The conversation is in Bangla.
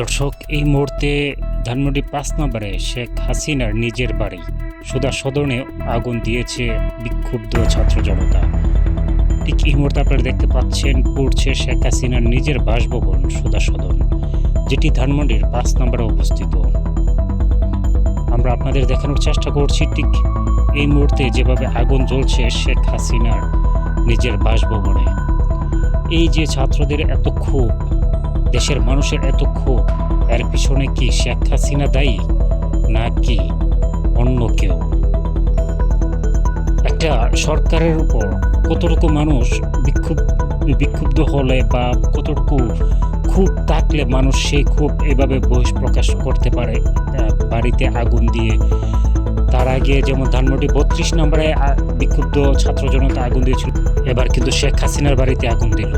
দর্শক, এই মুহূর্তে ধানমন্ডি পাঁচ নম্বরে শেখ হাসিনার নিজের বাড়ি। সুদা সদনে আগুন দিয়েছে বিক্ষুব্ধ ছাত্র জনতা। ঠিক এই মুহূর্তে আপনারা দেখতে পাচ্ছেন, পড়ছে শেখ হাসিনার নিজের বাসভবন সুদা সদন, যেটি ধানমন্ডির পাঁচ নম্বরে অবস্থিত। আমরা আপনাদের দেখানোর চেষ্টা করছি, ঠিক এই মুহূর্তে যেভাবে আগুন জ্বলছে শেখ হাসিনার নিজের বাসভবনে। এই যে ছাত্রদের এত ক্ষোভ দেশের মানুষের এত ক্ষোভ, এর পিছনে কি শেখ হাসিনা দায়ী, নাকি অন্য কেউ? একটা সরকারের উপর কতটুকু মানুষ বিক্ষুব, বিক্ষুব্ধ হলে বা কতটুকু খুব থাকলে মানুষ সেই খুব এভাবে বহিষ্প্রকাশ করতে পারে বাড়িতে আগুন দিয়ে? তার আগে যেমন ধানমন্ডি বত্রিশ নম্বরে বিক্ষুব্ধ ছাত্র আগুন দিয়েছিল, এবার কিন্তু শেখ হাসিনার বাড়িতে আগুন দিল।